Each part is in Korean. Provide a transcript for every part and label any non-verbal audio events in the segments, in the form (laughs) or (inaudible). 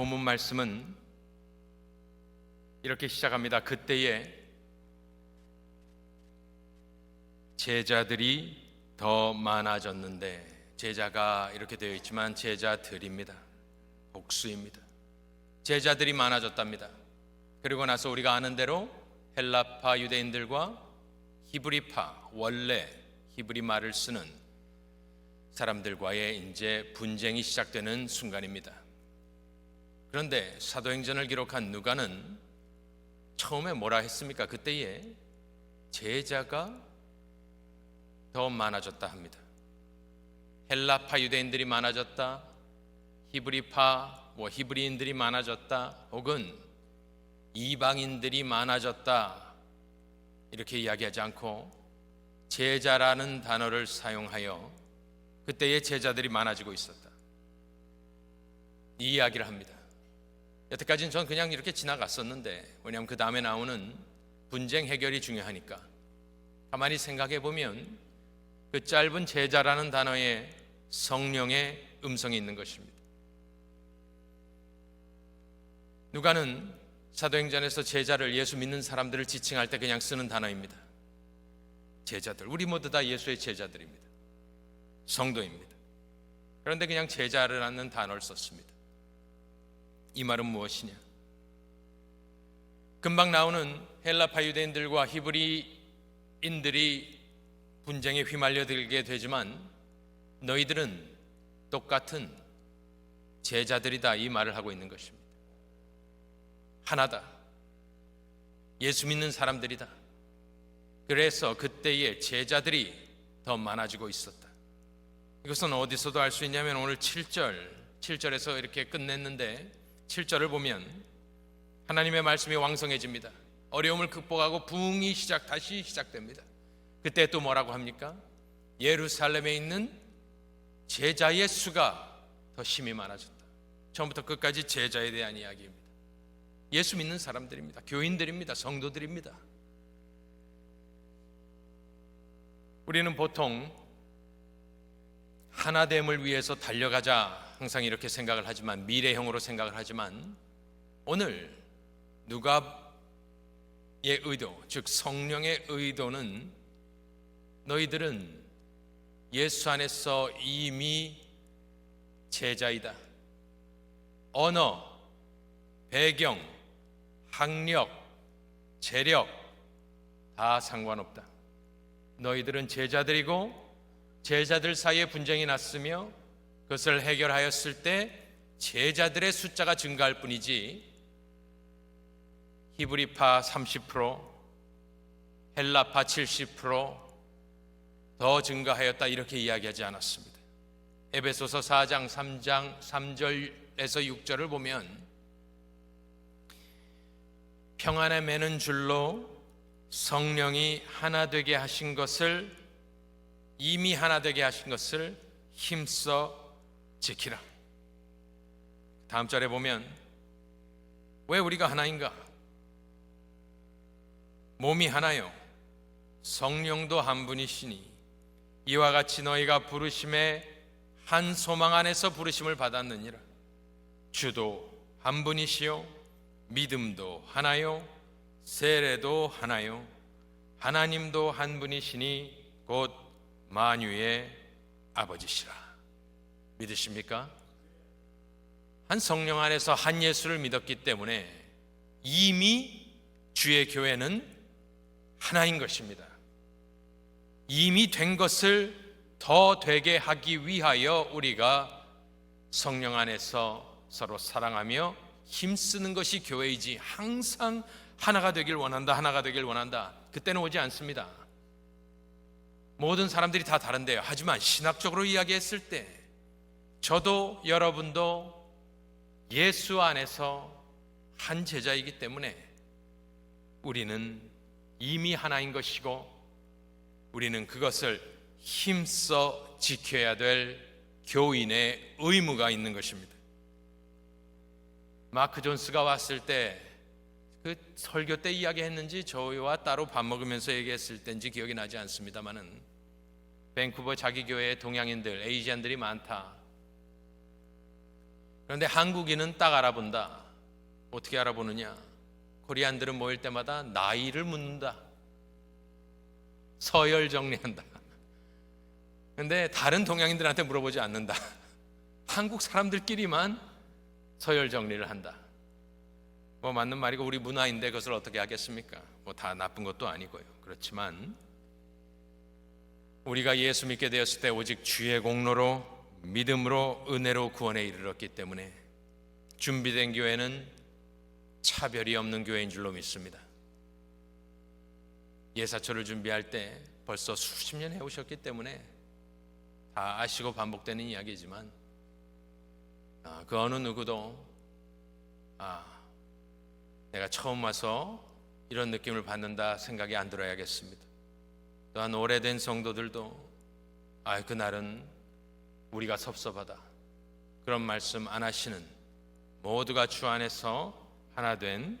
본문 말씀은 이렇게 시작합니다. 그때에 제자들이 더 많아졌는데 제자가 이렇게 되어 있지만 제자들입니다. 복수입니다. 제자들이 많아졌답니다. 그리고 나서 우리가 아는 대로 헬라파 유대인들과 히브리파 원래 히브리 말을 쓰는 사람들과의 이제 분쟁이 시작되는 순간입니다. 그런데 사도행전을 기록한 누가는 처음에 뭐라 했습니까? 그때에 제자가 더 많아졌다 합니다. 헬라파 유대인들이 많아졌다. 히브리파 뭐 히브리인들이 많아졌다. 혹은 이방인들이 많아졌다. 이렇게 이야기하지 않고 제자라는 단어를 사용하여 그때의 제자들이 많아지고 있었다. 이 이야기를 합니다. 여태까지는 전 그냥 이렇게 지나갔었는데 왜냐하면 그 다음에 나오는 분쟁 해결이 중요하니까 가만히 생각해 보면 그 짧은 제자라는 단어에 성령의 음성이 있는 것입니다. 누가는 사도행전에서 제자를 예수 믿는 사람들을 지칭할 때 그냥 쓰는 단어입니다. 제자들. 우리 모두 다 예수의 제자들입니다. 성도입니다. 그런데 그냥 제자라는 단어를 썼습니다. 이 말은 무엇이냐? 금방 나오는 헬라 파 유대인들과 히브리인들이 분쟁에 휘말려 들게 되지만 너희들은 똑같은 제자들이다 이 말을 하고 있는 것입니다. 하나다. 예수 믿는 사람들이다. 그래서 그때의 제자들이 더 많아지고 있었다. 이것은 어디서도 알 수 있냐면 오늘 7절, 7절에서 이렇게 끝냈는데 7절을 보면 하나님의 말씀이 왕성해집니다. 어려움을 극복하고 부흥이 시작 다시 시작됩니다. 그때 또 뭐라고 합니까? 예루살렘에 있는 제자의 수가 더 힘이 많아졌다. 처음부터 끝까지 제자에 대한 이야기입니다. 예수 믿는 사람들입니다. 교인들입니다. 성도들입니다. 우리는 보통 하나됨을 위해서 달려가자 항상 이렇게 생각을 하지만 미래형으로 생각을 하지만 오늘 누가의 의도 즉 성령의 의도는 너희들은 예수 안에서 이미 제자이다. 언어, 배경, 학력, 재력 다 상관없다. 너희들은 제자들이고 제자들 사이에 분쟁이 났으며 그것을 해결하였을 때 제자들의 숫자가 증가할 뿐이지 히브리파 30% 헬라파 70%더 증가하였다 이렇게 이야기하지 않았습니다. 에베소서 4장 3장 3절에서 6절을 보면 평안에 매는 줄로 성령이 하나 되게 하신 것을 이미 하나 되게 하신 것을 힘써 지키라. 다음 절에 보면 왜 우리가 하나인가? 몸이 하나요. 성령도 한 분이시니 이와 같이 너희가 부르심에 한 소망 안에서 부르심을 받았느니라. 주도 한 분이시요 믿음도 하나요 세례도 하나요 하나님도 한 분이시니 곧 만유의 아버지시라. 믿으십니까? 한 성령 안에서 한 예수를 믿었기 때문에 이미 주의 교회는 하나인 것입니다. 이미 된 것을 더 되게 하기 위하여 우리가 성령 안에서 서로 사랑하며 힘쓰는 것이 교회이지 항상 하나가 되길 원한다, 하나가 되길 원한다. 그때는 오지 않습니다. 모든 사람들이 다 다른데요. 하지만 신학적으로 이야기했을 때 저도 여러분도 예수 안에서 한 제자이기 때문에 우리는 이미 하나인 것이고 우리는 그것을 힘써 지켜야 될 교인의 의무가 있는 것입니다. 마크 존스가 왔을 때 그 설교 때 이야기했는지 저희와 따로 밥 먹으면서 얘기했을 때인지 기억이 나지 않습니다만은 밴쿠버 자기 교회에 동양인들, 에이지안들이 많다. 그런데 한국인은 딱 알아본다. 어떻게 알아보느냐? 코리안들은 모일 때마다 나이를 묻는다. 서열 정리한다. 근데 다른 동양인들한테 물어보지 않는다. (laughs) 한국 사람들끼리만 서열 정리를 한다. 뭐 맞는 말이고 우리 문화인데 그것을 어떻게 하겠습니까? 뭐 다 나쁜 것도 아니고요. 그렇지만 우리가 예수 믿게 되었을 때 오직 주의 공로로 믿음으로 은혜로 구원에 이르렀기 때문에 준비된 교회는 차별이 없는 교회인 줄로 믿습니다. 예사초를 준비할 때 벌써 수십 년 해오셨기 때문에 다 아시고 반복되는 이야기지만 아, 그 어느 누구도 아 내가 처음 와서 이런 느낌을 받는다 생각이 안 들어야겠습니다. 또한 오래된 성도들도 아 그날은 우리가 섭섭하다 그런 말씀 안 하시는 모두가 주 안에서 하나 된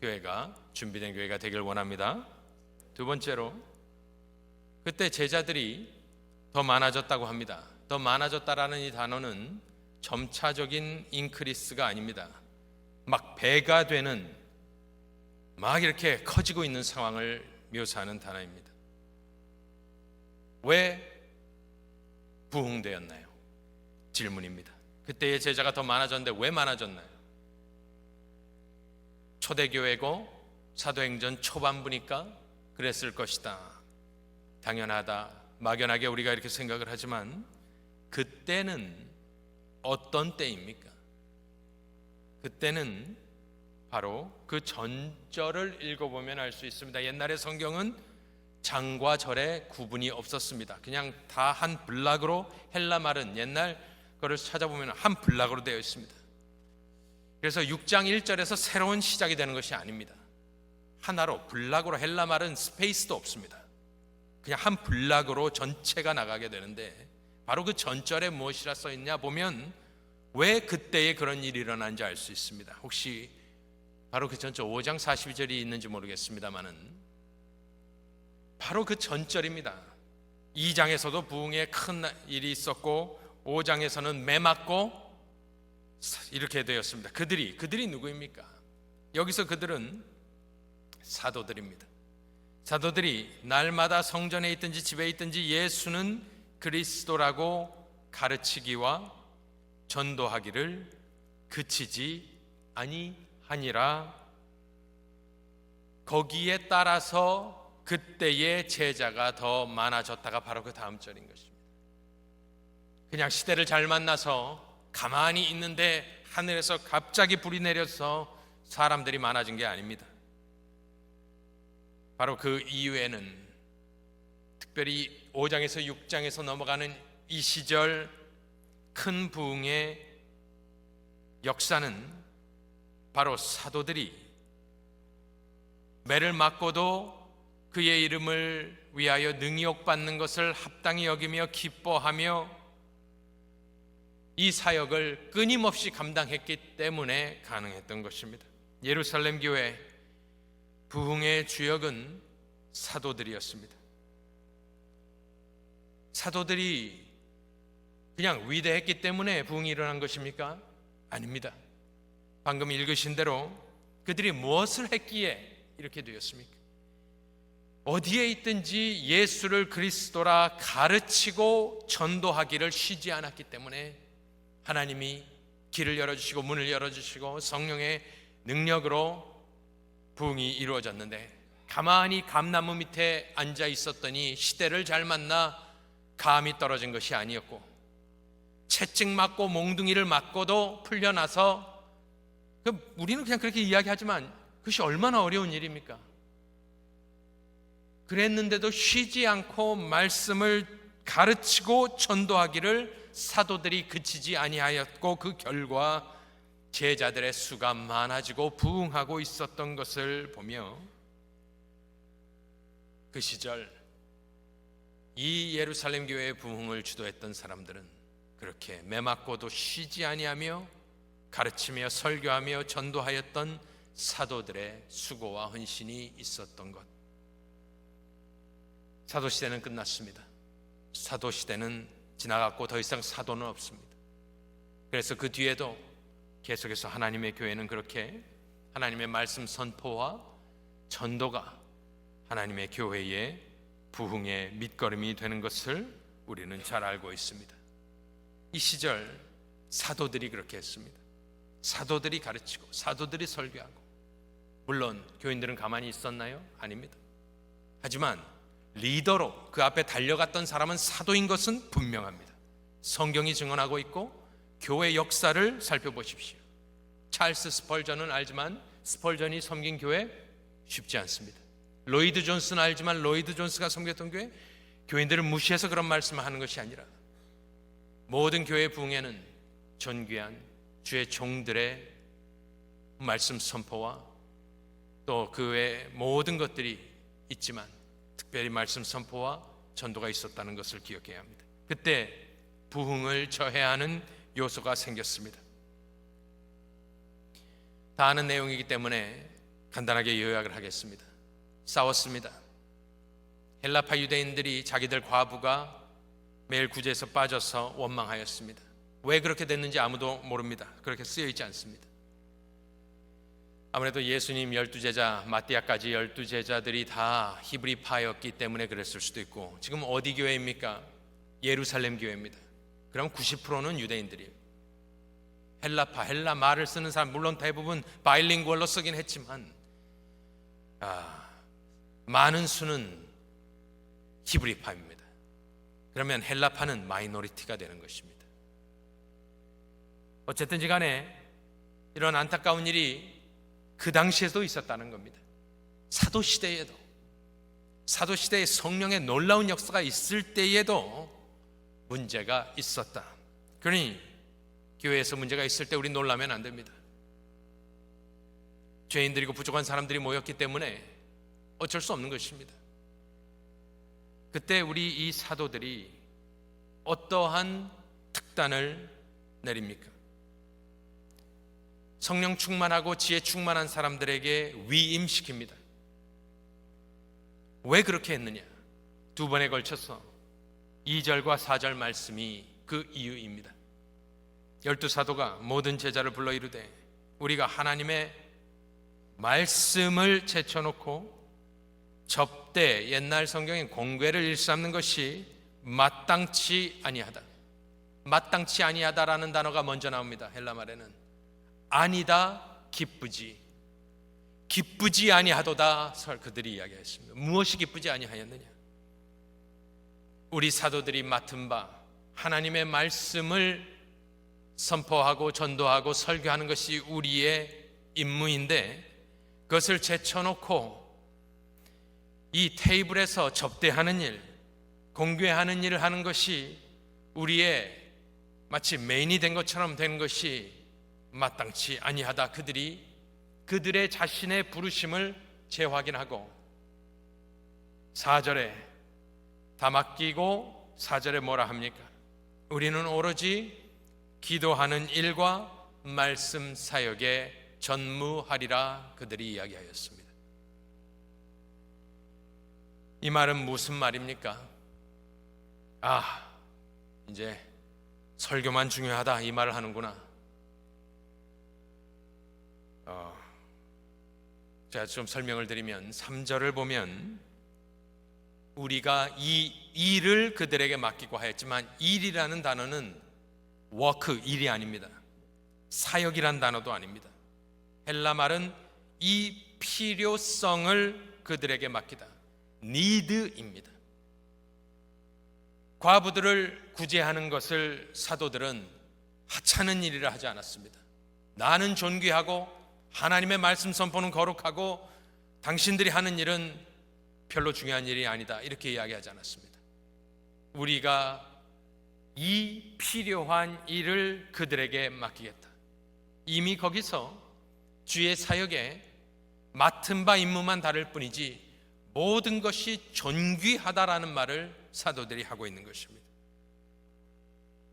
교회가 준비된 교회가 되길 원합니다. 두 번째로 그때 제자들이 더 많아졌다고 합니다. 더 많아졌다라는 이 단어는 점차적인 인크리스가 아닙니다. 막 배가 되는 막 이렇게 커지고 있는 상황을 묘사하는 단어입니다. 왜 부흥되었나요? 질문입니다. 그때의 제자가 더 많아졌는데 왜 많아졌나요? 초대교회고 사도행전 초반부니까 그랬을 것이다. 당연하다. 막연하게 우리가 이렇게 생각을 하지만 그때는 어떤 때입니까? 그때는 바로 그 전절을 읽어보면 알 수 있습니다. 옛날의 성경은 장과 절에 구분이 없었습니다. 그냥 다 한 블락으로 헬라 말은 옛날 거를 찾아보면 한 블락으로 되어 있습니다. 그래서 6장 1절에서 새로운 시작이 되는 것이 아닙니다. 하나로 블락으로 헬라 말은 스페이스도 없습니다. 그냥 한 블락으로 전체가 나가게 되는데 바로 그 전절에 무엇이라 써 있냐 보면 왜 그때에 그런 일이 일어난지 알 수 있습니다. 혹시 바로 그 전절 5장 42절이 있는지 모르겠습니다만은 바로 그 전절입니다. 2장에서도 부흥의 큰 일이 있었고 5장에서는 매 맞고 이렇게 되었습니다. 그들이 그들이 누구입니까? 여기서 그들은 사도들입니다. 사도들이 날마다 성전에 있든지 집에 있든지 예수는 그리스도라고 가르치기와 전도하기를 그치지 아니하니라. 거기에 따라서 그때의 제자가 더 많아졌다가 바로 그 다음 절인 것입니다. 그냥 시대를 잘 만나서 가만히 있는데 하늘에서 갑자기 불이 내려서 사람들이 많아진 게 아닙니다. 바로 그 이후에는 특별히 5장에서 6장에서 넘어가는 이 시절 큰 부흥의 역사는 바로 사도들이 매를 맞고도 그의 이름을 위하여 능욕받는 것을 합당히 여기며 기뻐하며 이 사역을 끊임없이 감당했기 때문에 가능했던 것입니다. 예루살렘 교회 부흥의 주역은 사도들이었습니다. 사도들이 그냥 위대했기 때문에 부흥이 일어난 것입니까? 아닙니다. 방금 읽으신 대로 그들이 무엇을 했기에 이렇게 되었습니까? 어디에 있든지 예수를 그리스도라 가르치고 전도하기를 쉬지 않았기 때문에 하나님이 길을 열어주시고 문을 열어주시고 성령의 능력으로 부흥이 이루어졌는데 가만히 감나무 밑에 앉아 있었더니 시대를 잘 만나 감이 떨어진 것이 아니었고 채찍 맞고 몽둥이를 맞고도 풀려나서 그 우리는 그냥 그렇게 이야기하지만 그것이 얼마나 어려운 일입니까? 그랬는데도 쉬지 않고 말씀을 가르치고 전도하기를 사도들이 그치지 아니하였고 그 결과 제자들의 수가 많아지고 부흥하고 있었던 것을 보며 그 시절 이 예루살렘 교회의 부흥을 주도했던 사람들은 그렇게 매맞고도 쉬지 아니하며 가르치며 설교하며 전도하였던 사도들의 수고와 헌신이 있었던 것. 사도 시대는 끝났습니다. 사도 시대는 지나갔고 더 이상 사도는 없습니다. 그래서 그 뒤에도 계속해서 하나님의 교회는 그렇게 하나님의 말씀 선포와 전도가 하나님의 교회의 부흥의 밑거름이 되는 것을 우리는 잘 알고 있습니다. 이 시절 사도들이 그렇게 했습니다. 사도들이 가르치고 사도들이 설교하고 물론 교인들은 가만히 있었나요? 아닙니다. 하지만 리더로 그 앞에 달려갔던 사람은 사도인 것은 분명합니다. 성경이 증언하고 있고 교회 역사를 살펴보십시오. 찰스 스펄전은 알지만 스펄전이 섬긴 교회 쉽지 않습니다. 로이드 존스는 알지만 로이드 존스가 섬겼던 교회 교인들을 무시해서 그런 말씀을 하는 것이 아니라 모든 교회 부흥에는 존귀한 주의 종들의 말씀 선포와 또그외 모든 것들이 있지만 특별히 말씀 선포와 전도가 있었다는 것을 기억해야 합니다. 그때 부흥을 저해하는 요소가 생겼습니다. 다 아는 내용이기 때문에 간단하게 요약을 하겠습니다. 싸웠습니다. 헬라파 유대인들이 자기들 과부가 매일 구제에서 빠져서 원망하였습니다. 왜 그렇게 됐는지 아무도 모릅니다. 그렇게 쓰여 있지 않습니다. 아무래도 예수님 열두 제자 마띠아까지 열두 제자들이 다 히브리파였기 때문에 그랬을 수도 있고 지금 어디 교회입니까? 예루살렘 교회입니다. 그럼 90%는 유대인들이에요. 헬라파, 헬라 말을 쓰는 사람 물론 대부분 바일링구얼로 쓰긴 했지만 아, 많은 수는 히브리파입니다. 그러면 헬라파는 마이너리티가 되는 것입니다. 어쨌든지 간에 이런 안타까운 일이 그 당시에도 있었다는 겁니다. 사도 시대에도 사도 시대에 성령의 놀라운 역사가 있을 때에도 문제가 있었다. 그러니 교회에서 문제가 있을 때 우리 놀라면 안 됩니다. 죄인들이고 부족한 사람들이 모였기 때문에 어쩔 수 없는 것입니다. 그때 우리 이 사도들이 어떠한 특단을 내립니까? 성령 충만하고 지혜 충만한 사람들에게 위임시킵니다. 왜 그렇게 했느냐? 두 번에 걸쳐서 2절과 4절 말씀이 그 이유입니다. 열두 사도가 모든 제자를 불러 이르되 우리가 하나님의 말씀을 제쳐놓고 접대 옛날 성경에 공궤를 일삼는 것이 마땅치 아니하다. 마땅치 아니하다라는 단어가 먼저 나옵니다. 헬라 말에는 아니다 기쁘지 기쁘지 아니하도다 설 그들이 이야기했습니다. 무엇이 기쁘지 아니하였느냐? 우리 사도들이 맡은 바 하나님의 말씀을 선포하고 전도하고 설교하는 것이 우리의 임무인데 그것을 제쳐놓고 이 테이블에서 접대하는 일, 공개하는 일을 하는 것이 우리의 마치 메인이 된 것처럼 된 것이 마땅치 아니하다. 그들이 그들의 자신의 부르심을 재확인하고 4절에 다 맡기고 4절에 뭐라 합니까? 우리는 오로지 기도하는 일과 말씀 사역에 전무하리라 그들이 이야기하였습니다. 이 말은 무슨 말입니까? 아, 이제 설교만 중요하다 이 말을 하는구나. 어, 제가 좀 설명을 드리면 3절을 보면 우리가 이 일을 그들에게 맡기고 하였지만 일이라는 단어는 워크 일이 아닙니다. 사역이란 단어도 아닙니다. 헬라 말은 이 필요성을 그들에게 맡기다. 니드입니다. 과부들을 구제하는 것을 사도들은 하찮은 일이라 하지 않았습니다. 나는 존귀하고 하나님의 말씀 선포는 거룩하고 당신들이 하는 일은 별로 중요한 일이 아니다. 이렇게 이야기하지 않았습니다. 우리가 이 필요한 일을 그들에게 맡기겠다. 이미 거기서 주의 사역에 맡은 바 임무만 다를 뿐이지 모든 것이 존귀하다라는 말을 사도들이 하고 있는 것입니다.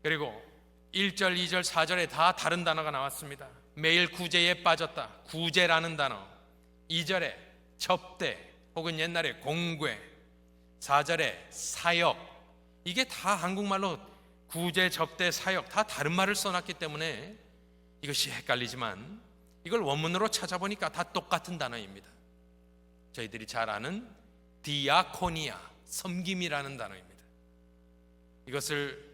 그리고 1절, 2절, 4절에 다 다른 단어가 나왔습니다. 매일 구제에 빠졌다. 구제라는 단어. 2절에 접대 혹은 옛날에 공괴. 4절에 사역. 이게 다 한국말로 구제, 접대, 사역 다 다른 말을 써놨기 때문에 이것이 헷갈리지만 이걸 원문으로 찾아보니까 다 똑같은 단어입니다. 저희들이 잘 아는 디아코니아, 섬김이라는 단어입니다. 이것을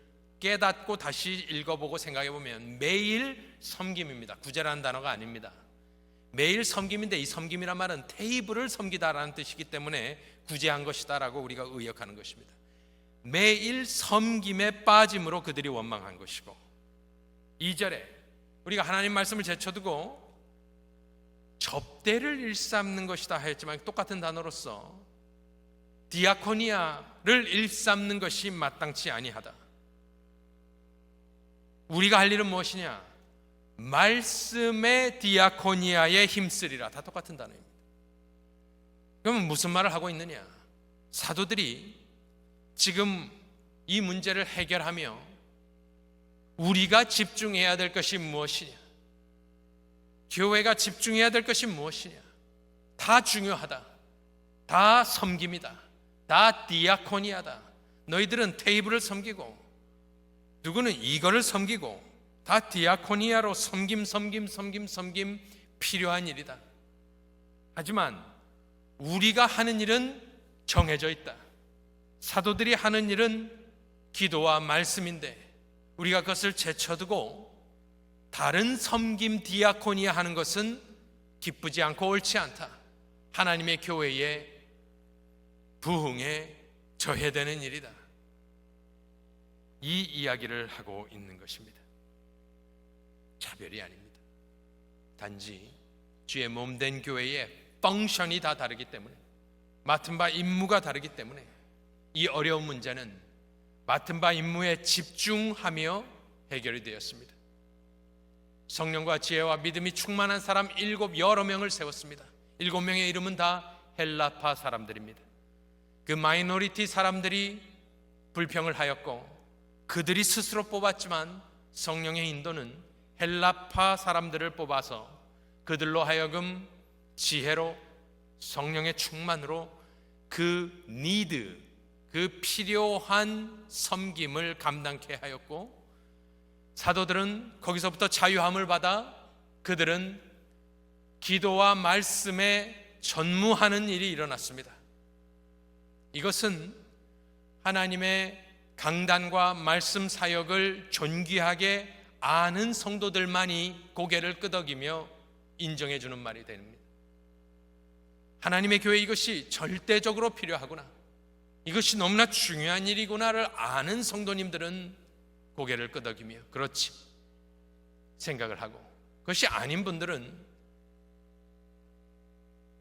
깨닫고 다시 읽어보고 생각해 보면 매일 섬김입니다. 구제라는 단어가 아닙니다. 매일 섬김인데 이 섬김이란 말은 테이블을 섬기다라는 뜻이기 때문에 구제한 것이다라고 우리가 의역하는 것입니다. 매일 섬김에 빠짐으로 그들이 원망한 것이고 2절에 우리가 하나님 말씀을 제쳐두고 접대를 일삼는 것이다 했지만 똑같은 단어로서 디아코니아를 일삼는 것이 마땅치 아니하다. 우리가 할 일은 무엇이냐? 말씀의 디아코니아에 힘쓰리라. 다 똑같은 단어입니다. 그러면 무슨 말을 하고 있느냐? 사도들이 지금 이 문제를 해결하며 우리가 집중해야 될 것이 무엇이냐? 교회가 집중해야 될 것이 무엇이냐? 다 중요하다. 다 섬김이다. 다 디아코니아다. 너희들은 테이블을 섬기고 누구는 이거를 섬기고 다 디아코니아로 섬김 섬김 섬김 섬김 필요한 일이다. 하지만 우리가 하는 일은 정해져 있다. 사도들이 하는 일은 기도와 말씀인데 우리가 그것을 제쳐두고 다른 섬김 디아코니아 하는 것은 기쁘지 않고 옳지 않다. 하나님의 교회에 부흥에 저해되는 일이다. 이 이야기를 하고 있는 것입니다. 차별이 아닙니다. 단지 주의 몸된 교회의 펑션이 다 다르기 때문에 맡은 바 임무가 다르기 때문에 이 어려운 문제는 맡은 바 임무에 집중하며 해결이 되었습니다. 성령과 지혜와 믿음이 충만한 사람 일곱 여러 명을 세웠습니다. 일곱 명의 이름은 다 헬라파 사람들입니다. 그 마이너리티 사람들이 불평을 하였고 그들이 스스로 뽑았지만 성령의 인도는 헬라파 사람들을 뽑아서 그들로 하여금 지혜로 성령의 충만으로 그 니드 그 필요한 섬김을 감당케 하였고 사도들은 거기서부터 자유함을 받아 그들은 기도와 말씀에 전무하는 일이 일어났습니다. 이것은 하나님의 강단과 말씀 사역을 존귀하게 아는 성도들만이 고개를 끄덕이며 인정해 주는 말이 됩니다. 하나님의 교회 이것이 절대적으로 필요하구나. 이것이 너무나 중요한 일이구나를 아는 성도님들은 고개를 끄덕이며 그렇지 생각을 하고 그것이 아닌 분들은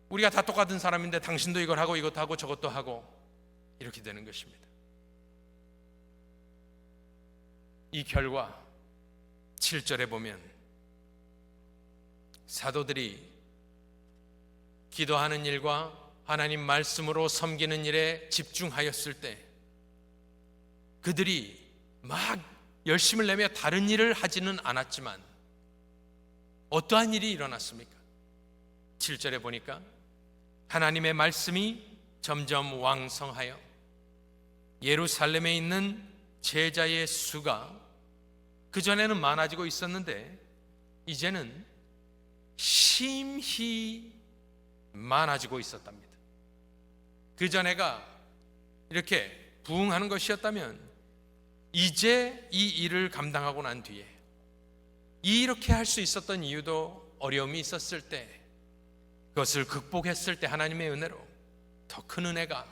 우리가 다 똑같은 사람인데 당신도 이걸 하고 이것도 하고 저것도 하고 이렇게 되는 것입니다. 이 결과 7절에 보면 사도들이 기도하는 일과 하나님 말씀으로 섬기는 일에 집중하였을 때 그들이 막 열심을 내며 다른 일을 하지는 않았지만 어떠한 일이 일어났습니까? 7절에 보니까 하나님의 말씀이 점점 왕성하여 예루살렘에 있는 제자의 수가 그전에는 많아지고 있었는데 이제는 심히 많아지고 있었답니다. 그전에가 이렇게 부흥하는 것이었다면 이제 이 일을 감당하고 난 뒤에 이렇게 할 수 있었던 이유도 어려움이 있었을 때 그것을 극복했을 때 하나님의 은혜로 더 큰 은혜가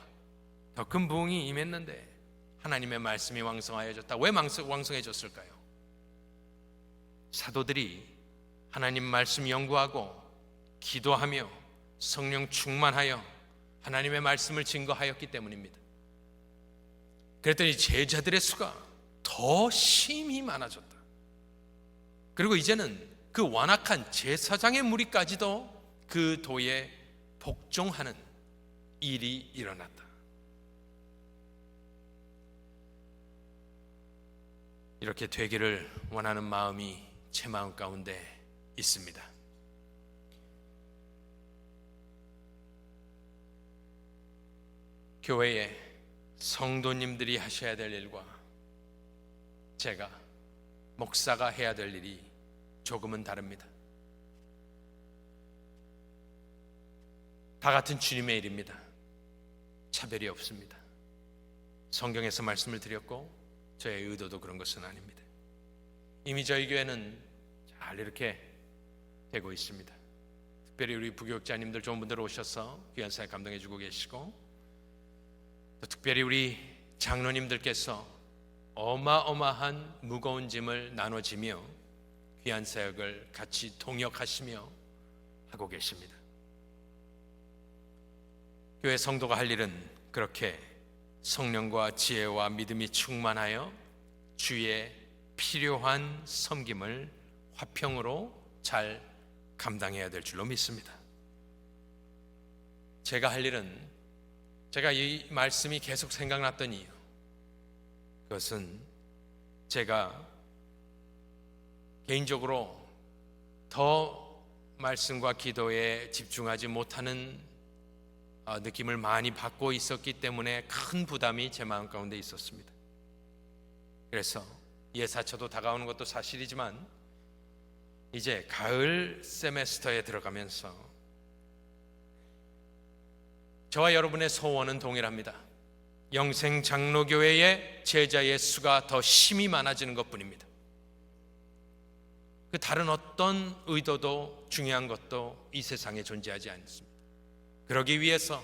더 큰 부흥이 임했는데 하나님의 말씀이 왕성하여졌다. 왜 왕성해졌을까요? 사도들이 하나님 말씀 연구하고 기도하며 성령 충만하여 하나님의 말씀을 증거하였기 때문입니다. 그랬더니 제자들의 수가 더 심히 많아졌다. 그리고 이제는 그 완악한 제사장의 무리까지도 그 도에 복종하는 일이 일어났다. 이렇게 되기를 원하는 마음이 제 마음 가운데 있습니다. 교회에 성도님들이 하셔야 될 일과 제가 목사가 해야 될 일이 조금은 다릅니다. 다 같은 주님의 일입니다. 차별이 없습니다. 성경에서 말씀을 드렸고 저의 의도도 그런 것은 아닙니다. 이미 저희 교회는 잘 이렇게 되고 있습니다. 특별히 우리 부교육자님들 좋은 분들 오셔서 귀한 사역 감동해 주고 계시고 또 특별히 우리 장로님들께서 어마어마한 무거운 짐을 나눠지며 귀한 사역을 같이 동역하시며 하고 계십니다. 교회 성도가 할 일은 그렇게 성령과 지혜와 믿음이 충만하여 주의 필요한 섬김을 화평으로 잘 감당해야 될 줄로 믿습니다. 제가 할 일은 제가 이 말씀이 계속 생각났던 이유 그것은 제가 개인적으로 더 말씀과 기도에 집중하지 못하는 어, 느낌을 많이 받고 있었기 때문에 큰 부담이 제 마음 가운데 있었습니다. 그래서 예사처도 다가오는 것도 사실이지만 이제 가을 세메스터에 들어가면서 저와 여러분의 소원은 동일합니다. 영생 장로교회의 제자의 수가 더 심히 많아지는 것뿐입니다. 그 다른 어떤 의도도 중요한 것도 이 세상에 존재하지 않습니다. 그러기 위해서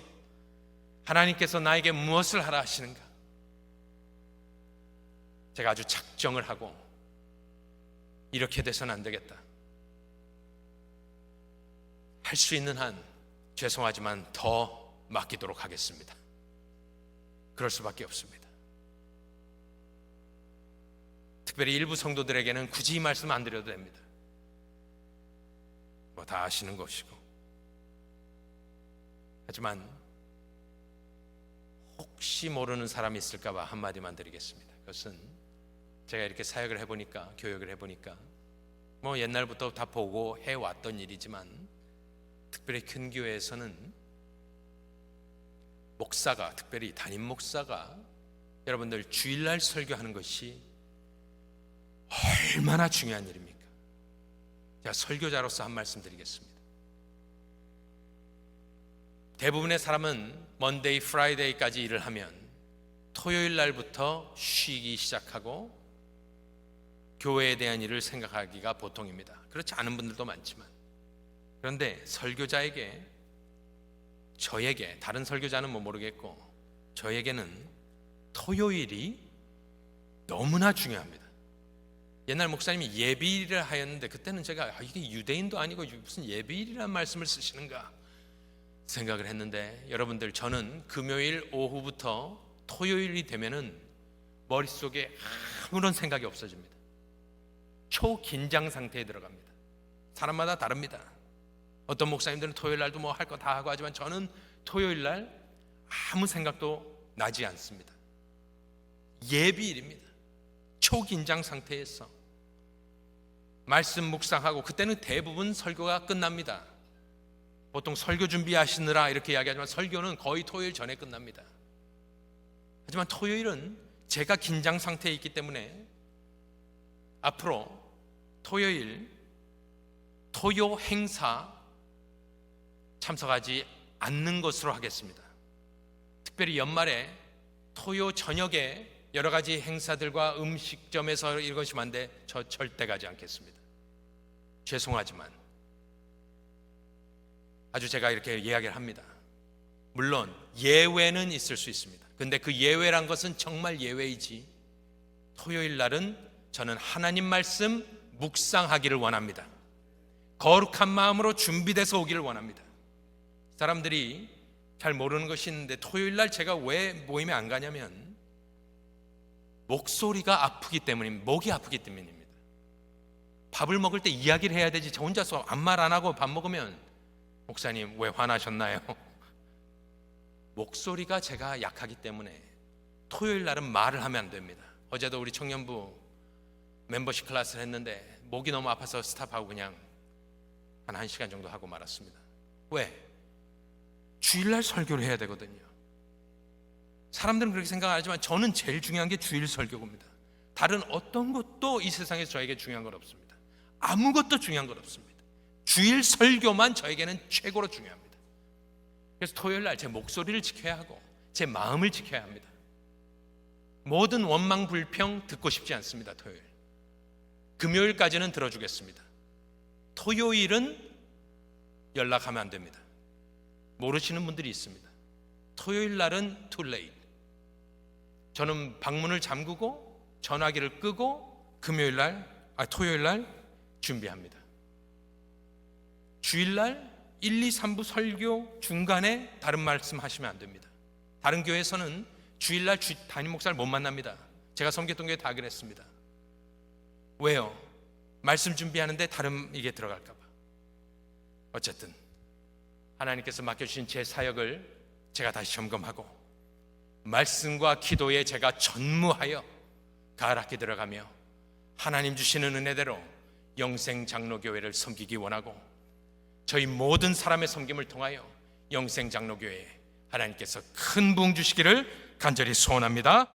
하나님께서 나에게 무엇을 하라 하시는가? 제가 아주 작정을 하고 이렇게 돼서는 안 되겠다. 할 수 있는 한 죄송하지만 더 맡기도록 하겠습니다. 그럴 수밖에 없습니다. 특별히 일부 성도들에게는 굳이 이 말씀 안 드려도 됩니다. 뭐 다 아시는 것이고. 하지만 혹시 모르는 사람이 있을까봐 한마디만 드리겠습니다. 그것은 제가 이렇게 사역을 해보니까 교육을 해보니까 뭐 옛날부터 다 보고 해왔던 일이지만 특별히 큰 교회에서는 목사가 특별히 담임 목사가 여러분들 주일날 설교하는 것이 얼마나 중요한 일입니까? 제가 설교자로서 한 말씀 드리겠습니다. 대부분의 사람은 먼데이, 프라이데이까지 일을 하면 토요일 날부터 쉬기 시작하고 교회에 대한 일을 생각하기가 보통입니다. 그렇지 않은 분들도 많지만 그런데 설교자에게 저에게 다른 설교자는 뭐 모르겠고 저에게는 토요일이 너무나 중요합니다. 옛날 목사님이 예비일을 하였는데 그때는 제가 아, 이게 유대인도 아니고 무슨 예비일이라는 말씀을 쓰시는가 생각을 했는데 여러분들 저는 금요일 오후부터 토요일이 되면은 머릿속에 아무런 생각이 없어집니다. 초긴장 상태에 들어갑니다. 사람마다 다릅니다. 어떤 목사님들은 토요일 날도 뭐 할 거 다 하고 하지만 저는 토요일 날 아무 생각도 나지 않습니다. 예비일입니다. 초긴장 상태에서 말씀 묵상하고 그때는 대부분 설교가 끝납니다. 보통 설교 준비하시느라 이렇게 이야기하지만 설교는 거의 토요일 전에 끝납니다. 하지만 토요일은 제가 긴장 상태에 있기 때문에 앞으로 토요일 토요 행사 참석하지 않는 것으로 하겠습니다. 특별히 연말에 토요 저녁에 여러 가지 행사들과 음식점에서 이것이 만데 저 절대 가지 않겠습니다. 죄송하지만 아주 제가 이렇게 이야기를 합니다. 물론 예외는 있을 수 있습니다. 근데 그 예외란 것은 정말 예외이지. 토요일 날은 저는 하나님 말씀 묵상하기를 원합니다. 거룩한 마음으로 준비돼서 오기를 원합니다. 사람들이 잘 모르는 것이 있는데 토요일 날 제가 왜 모임에 안 가냐면 목소리가 아프기 때문입니다. 목이 아프기 때문입니다. 밥을 먹을 때 이야기를 해야 되지 저 혼자서 아무 말 안 하고 밥 먹으면 목사님 왜 화나셨나요? (laughs) 목소리가 제가 약하기 때문에 토요일 날은 말을 하면 안 됩니다. 어제도 우리 청년부 멤버십 클래스를 했는데 목이 너무 아파서 스탑하고 그냥 한 1시간 정도 하고 말았습니다. 왜? 주일날 설교를 해야 되거든요. 사람들은 그렇게 생각하지만 저는 제일 중요한 게 주일 설교입니다. 다른 어떤 것도 이 세상에서 저에게 중요한 건 없습니다. 아무것도 중요한 건 없습니다. 주일 설교만 저에게는 최고로 중요합니다. 그래서 토요일 날 제 목소리를 지켜야 하고 제 마음을 지켜야 합니다. 모든 원망 불평 듣고 싶지 않습니다. 토요일. 금요일까지는 들어주겠습니다. 토요일은 연락하면 안 됩니다. 모르시는 분들이 있습니다. 토요일 날은 late. 저는 방문을 잠그고 전화기를 끄고 금요일 날, 아 토요일 날 준비합니다. 주일 날 1, 2, 3부 설교 중간에 다른 말씀 하시면 안 됩니다. 다른 교회에서는 주일 날 주, 담임 목사를 못 만납니다. 제가 섬겼던 교회 다 그랬습니다. 왜요? 말씀 준비하는데 다른 이게 들어갈까 봐. 어쨌든 하나님께서 맡겨주신 제 사역을 제가 다시 점검하고 말씀과 기도에 제가 전무하여 가을 학기 들어가며 하나님 주시는 은혜대로 영생 장로교회를 섬기기 원하고 저희 모든 사람의 섬김을 통하여 영생 장로교회에 하나님께서 큰 부흥 주시기를 간절히 소원합니다.